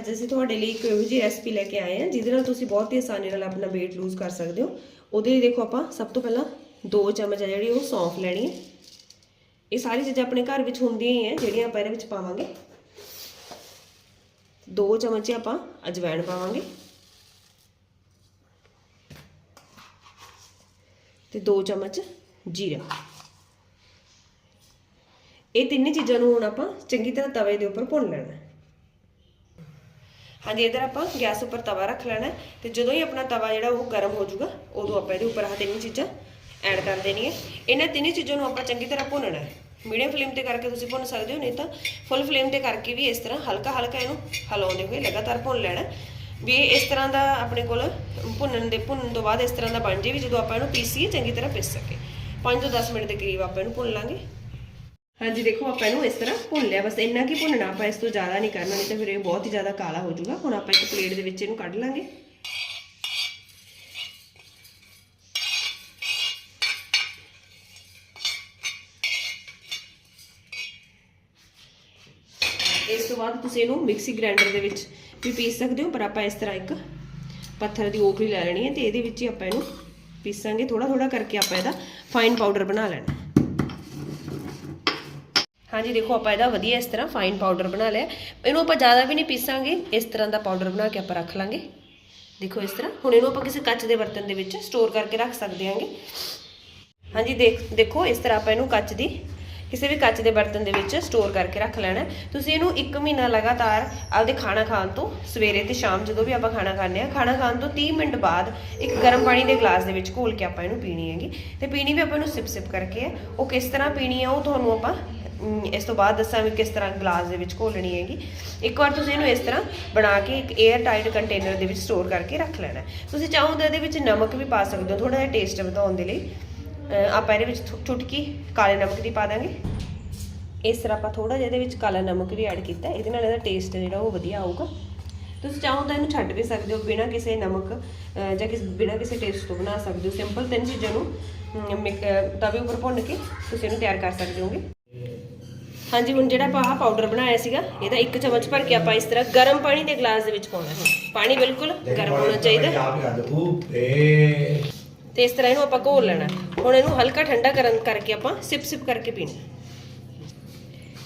ਅੱਜ ਅਸੀਂ ਤੁਹਾਡੇ ਲਈ ਇੱਕ ਇਹੋ ਜਿਹੀ ਰੈਸਪੀ ਲੈ ਕੇ ਆਏ ਹਾਂ, ਜਿਹਦੇ ਨਾਲ ਤੁਸੀਂ ਬਹੁਤ ਹੀ ਆਸਾਨੀ ਨਾਲ ਆਪਣਾ weight ਲੂਜ਼ ਕਰ ਸਕਦੇ ਹੋ। ਉਹਦੇ ਲਈ ਦੇਖੋ ਆਪਾਂ, ਸਭ ਤੋਂ ਪਹਿਲਾਂ 2 ਚਮਚ ਆ ਜਿਹੜੀ ਉਹ ਸੌਂਫ ਲੈਣੀ ਹੈ। ਇਹ ਸਾਰੀ ਚੀਜ਼ਾਂ ਆਪਣੇ ਘਰ ਵਿੱਚ ਹੁੰਦੀਆਂ ਹੀ ਹੈ, ਜਿਹੜੀਆਂ ਆਪਾਂ ਇਹਦੇ ਵਿੱਚ ਪਾਵਾਂਗੇ। 2 ਚਮਚ ਆਪਾਂ ਅਜਵਾਇਣ ਪਾਵਾਂਗੇ। ਤੇ 2 ਚਮਚ ਜੀਰਾ। ਇਹ ਤਿੰਨੇ ਚੀਜ਼ਾਂ ਨੂੰ ਹੁਣ ਆਪਾਂ ਚੰਗੀ ਤਰ੍ਹਾਂ ਤਵੇ ਦੇ ਉੱਪਰ ਭੁੰਨ ਲੈਣਾ ਹੈ। ਹਾਂਜੀ, ਇਧਰ ਆਪਾਂ ਗੈਸ ਉੱਪਰ ਤਵਾ ਰੱਖ ਲੈਣਾ ਹੈ ਤੇ ਜਦੋਂ ਹੀ ਆਪਣਾ ਤਵਾ ਜਿਹੜਾ ਉਹ ਗਰਮ ਹੋ ਜਾਊਗਾ, ਉਦੋਂ ਆਪਾਂ ਇਹਦੇ ਉੱਪਰ ਆਹ ਤਿੰਨ ਚੀਜ਼ਾਂ ਐਡ ਕਰ ਦੇਣੀਆਂ। ਇਹਨਾਂ ਤਿੰਨੇ ਚੀਜ਼ਾਂ ਨੂੰ ਆਪਾਂ ਚੰਗੀ ਤਰ੍ਹਾਂ ਭੁੰਨਣਾ ਹੈ। ਮੀਡੀਅਮ ਫਲੇਮ ਤੇ ਕਰਕੇ ਤੁਸੀਂ ਭੁੰਨ ਸਕਦੇ ਹੋ, ਨਹੀਂ ਤਾਂ ਫੁੱਲ ਫਲੇਮ ਤੇ ਕਰਕੇ ਵੀ ਇਸ ਤਰ੍ਹਾਂ ਹਲਕਾ ਹਲਕਾ ਇਹਨੂੰ ਹਿਲਾਉਂਦੇ ਹੋਏ ਲਗਾਤਾਰ ਭੁੰਨ ਲੈਣਾ ਵੀ ਇਹ ਇਸ ਤਰ੍ਹਾਂ ਦਾ ਆਪਣੇ ਕੋਲ ਭੁੰਨਣ ਦੇ, ਭੁੰਨਣ ਤੋਂ ਬਾਅਦ ਇਸ ਤਰ੍ਹਾਂ ਦਾ ਬਣ ਜੇ ਵੀ ਜਦੋਂ ਆਪਾਂ ਇਹਨੂੰ ਪੀਸੀਏ, ਚੰਗੀ ਤਰ੍ਹਾਂ ਪਿਸ ਸਕੇ। 5 ਤੋਂ 10 ਮਿੰਟ ਦੇ ਕਰੀਬ ਆਪਾਂ ਇਹਨੂੰ ਭੁੰਨ ਲਾਂਗੇ। ਹਾਂਜੀ, ਦੇਖੋ ਆਪਾਂ ਇਹਨੂੰ ਇਸ ਤਰ੍ਹਾਂ ਭੁੰਨ ਲਿਆ। ਬਸ ਇੰਨਾ ਕੀ ਭੁੰਨਣਾ, ਆਪਾਂ ਇਸ ਤੋਂ ਜ਼ਿਆਦਾ ਨਹੀਂ ਕਰਨਾ, ਨਹੀਂ ਤਾਂ ਫਿਰ ਇਹ ਬਹੁਤ ਹੀ ਜ਼ਿਆਦਾ ਕਾਲਾ ਹੋ ਜਾਊਗਾ। ਹੁਣ ਆਪਾਂ ਇੱਕ ਪਲੇਟ ਦੇ ਵਿੱਚ ਇਹਨੂੰ ਕੱਢ ਲਾਂਗੇ। ਇਸ ਤੋਂ ਬਾਅਦ ਤੁਸੀਂ ਇਹਨੂੰ ਮਿਕਸੀ ਗ੍ਰਾਈਂਡਰ ਦੇ ਵਿੱਚ ਵੀ ਪੀਸ ਸਕਦੇ ਹੋ, ਪਰ ਆਪਾਂ ਇਸ ਤਰ੍ਹਾਂ ਇੱਕ ਪੱਥਰ ਦੀ ਓਖਲੀ ਲੈ ਲੈਣੀ ਹੈ ਤੇ ਇਹਦੇ ਵਿੱਚ ਹੀ ਆਪਾਂ ਇਹਨੂੰ ਪੀਸਾਂਗੇ। ਥੋੜਾ ਥੋੜਾ ਕਰਕੇ ਆਪਾਂ ਇਹਦਾ ਫਾਈਨ ਪਾਊਡਰ ਬਣਾ ਲੈਣਾ। ਹਾਂਜੀ, ਦੇਖੋ ਆਪਾਂ ਇਹਦਾ ਵਧੀਆ ਇਸ ਤਰ੍ਹਾਂ ਫਾਈਨ ਪਾਊਡਰ ਬਣਾ ਲਿਆ। ਇਹਨੂੰ ਆਪਾਂ ਜ਼ਿਆਦਾ ਵੀ ਨਹੀਂ ਪੀਸਾਂਗੇ, ਇਸ ਤਰ੍ਹਾਂ ਦਾ ਪਾਊਡਰ ਬਣਾ ਕੇ ਆਪਾਂ ਰੱਖ ਲਾਂਗੇ। ਦੇਖੋ ਇਸ ਤਰ੍ਹਾਂ। ਹੁਣ ਇਹਨੂੰ ਆਪਾਂ ਕਿਸੇ ਕੱਚ ਦੇ ਬਰਤਨ ਦੇ ਵਿੱਚ ਸਟੋਰ ਕਰਕੇ ਰੱਖ ਸਕਦੇ ਹਾਂਗੇ। ਹਾਂਜੀ, ਦੇਖ, ਦੇਖੋ ਇਸ ਤਰ੍ਹਾਂ ਆਪਾਂ ਇਹਨੂੰ ਕੱਚ ਦੀ ਕਿਸੇ ਵੀ ਕੱਚ ਦੇ ਬਰਤਨ ਦੇ ਵਿੱਚ ਸਟੋਰ ਕਰਕੇ ਰੱਖ ਲੈਣਾ ਤੁਸੀਂ ਇਹਨੂੰ 1 ਮਹੀਨਾ ਲਗਾਤਾਰ ਆਪਦੇ ਖਾਣਾ ਖਾਣ ਤੋਂ ਸਵੇਰੇ ਤੇ ਸ਼ਾਮ ਜਦੋਂ ਵੀ ਆਪਾਂ ਖਾਣਾ ਖਾਂਦੇ ਆ ਖਾਣਾ ਖਾਣ ਤੋਂ 30 ਮਿੰਟ ਬਾਅਦ ਇੱਕ ਗਰਮ ਪਾਣੀ ਦੇ ਗਲਾਸ ਦੇ ਵਿੱਚ ਘੋਲ ਕੇ ਆਪਾਂ ਇਹਨੂੰ ਪੀਣੀ ਹੈਗੀ। ਤੇ ਪੀਣੀ ਵੀ ਆਪਾਂ ਇਹਨੂੰ ਸਿਪ ਸਿਪ ਕਰਕੇ ਹੈ ਉਹ ਕਿਸ ਤਰ੍ਹਾਂ ਪੀਣੀ ਹੈ ਉਹ ਤੁਹਾਨੂੰ ਆਪਾਂ ਇਸ ਤੋਂ ਬਾਅਦ ਦੱਸਾਂ ਵੀ ਕਿਸ ਤਰ੍ਹਾਂ ਗਲਾਸ ਦੇ ਵਿੱਚ ਘੋਲਣੀ ਹੈਗੀ। ਇੱਕ ਵਾਰ ਤੁਸੀਂ ਇਹਨੂੰ ਇਸ ਤਰ੍ਹਾਂ ਬਣਾ ਕੇ ਇੱਕ 에ਅਰ ਟਾਈਟ ਕੰਟੇਨਰ ਦੇ ਵਿੱਚ ਸਟੋਰ ਕਰਕੇ ਰੱਖ ਲੈਣਾ ਤੁਸੀਂ ਚਾਹੋ ਤਾਂ ਇਹਦੇ ਵਿੱਚ ਨਮਕ ਵੀ ਪਾ ਸਕਦੇ ਹੋ ਥੋੜਾ ਜਿਹਾ ਟੇਸਟ ਵਧਾਉਣ ਦੇ ਲਈ। ਆਪਾਂ ਇਹਦੇ ਵਿੱਚ ਥੋ- ਚੁਟਕੀ ਕਾਲੇ ਨਮਕ ਦੀ ਪਾ ਦਾਂਗੇ। ਇਸ ਤਰ੍ਹਾਂ ਆਪਾਂ ਥੋੜਾ ਜਿਹਾ ਇਹਦੇ ਵਿੱਚ ਕਾਲਾ ਨਮਕ ਵੀ ਐਡ ਕੀਤਾ ਇਹਦੇ ਨਾਲ ਇਹਦਾ ਟੇਸਟ ਜਿਹੜਾ ਉਹ ਵਧੀਆ ਆਊਗਾ। ਤੁਸੀਂ ਚਾਹੋ ਤਾਂ ਇਹਨੂੰ ਛੱਡ ਵੀ ਸਕਦੇ ਹੋ ਬਿਨਾਂ ਕਿਸੇ ਨਮਕ ਜਾਂ ਕਿਸ, ਬਿਨਾਂ ਕਿਸੇ ਟੇਸਟ ਤੋਂ ਬਣਾ ਸਕਦੇ ਹੋ। ਸਿੰਪਲ ਤਿੰਨ ਚੀਜ਼ਾਂ ਨੂੰ ਮਿਕ- ਤਵੇ ਉੱਪਰ ਭੁੰਨ ਕੇ ਤੁਸੀਂ ਇਹਨੂੰ ਤਿਆਰ ਕਰ ਸਕਦੇ ਹੋਗੇ। ਹਾਂਜੀ ਹੁਣ ਜਿਹੜਾ ਆਪਾਂ ਆਹ ਪਾਊਡਰ ਬਣਾਇਆ ਸੀਗਾ ਇਹਦਾ ਇੱਕ ਚਮਚ ਭਰ ਕੇ ਆਪਾਂ ਇਸ ਤਰ੍ਹਾਂ ਗਰਮ ਪਾਣੀ ਦੇ ਗਲਾਸ ਦੇ ਵਿੱਚ ਪਾਉਣਾ ਹੈ ਪਾਣੀ ਬਿਲਕੁਲ ਗਰਮ ਹੋਣਾ ਚਾਹੀਦਾ। ਤੇ ਇਸ ਤਰ੍ਹਾਂ ਇਹਨੂੰ ਆਪਾਂ ਘੋਲ ਲੈਣਾ। ਹੁਣ ਇਹਨੂੰ ਹਲਕਾ ਠੰਡਾ ਕਰਨ ਕਰਕੇ ਆਪਾਂ ਸਿਪ ਸਿਪ ਕਰਕੇ ਪੀਣਾ।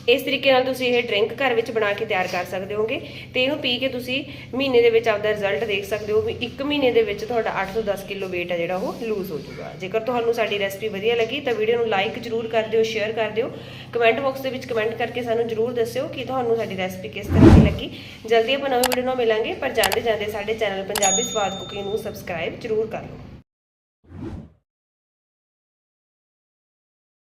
ਇਸ ਤਰੀਕੇ ਨਾਲ ਤੁਸੀਂ ਇਹ ਡਰਿੰਕ ਘਰ ਵਿੱਚ ਬਣਾ ਕੇ ਤਿਆਰ ਕਰ ਸਕਦੇ ਹੋਗੇ ਤੇ ਇਹਨੂੰ ਪੀ ਕੇ ਤੁਸੀਂ ਮਹੀਨੇ ਦੇ ਵਿੱਚ ਆਪਦਾ ਰਿਜ਼ਲਟ ਦੇਖ ਸਕਦੇ ਹੋ ਵੀ 1 ਮਹੀਨੇ ਦੇ ਵਿੱਚ ਤੁਹਾਡਾ 8 ਤੋਂ 10 ਕਿਲੋ weight ਹੈ ਜਿਹੜਾ ਉਹ ਲੂਜ਼ ਹੋ ਜਾਊਗਾ। ਜੇਕਰ ਤੁਹਾਨੂੰ ਸਾਡੀ ਰੈਸਪੀ ਵਧੀਆ ਲੱਗੀ ਤਾਂ ਵੀਡੀਓ ਨੂੰ ਲਾਈਕ ਜਰੂਰ ਕਰ ਦਿਓ ਸ਼ੇਅਰ ਕਰ ਦਿਓ। ਕਮੈਂਟ ਬਾਕਸ ਦੇ ਵਿੱਚ ਕਮੈਂਟ ਕਰਕੇ ਸਾਨੂੰ ਜਰੂਰ ਦੱਸਿਓ ਕਿ ਤੁਹਾਨੂੰ ਸਾਡੀ ਰੈਸਪੀ ਕਿਸ ਤਰ੍ਹਾਂ ਦੀ ਲੱਗੀ। ਜਲਦੀ ਆਪਾਂ ਨਵੀਂ ਵੀਡੀਓ ਨਾਲ ਮਿਲਾਂਗੇ, ਪਰ ਜਾਂਦੇ ਜਾਂਦੇ ਸਾਡੇ ਚੈਨਲ ਪੰਜਾਬੀ ਸਵਾਦ ਕੁਕਿੰਗ ਨੂੰ ਸਬਸਕ੍ਰਾਈਬ ਜਰੂਰ ਕਰ ਲਓ।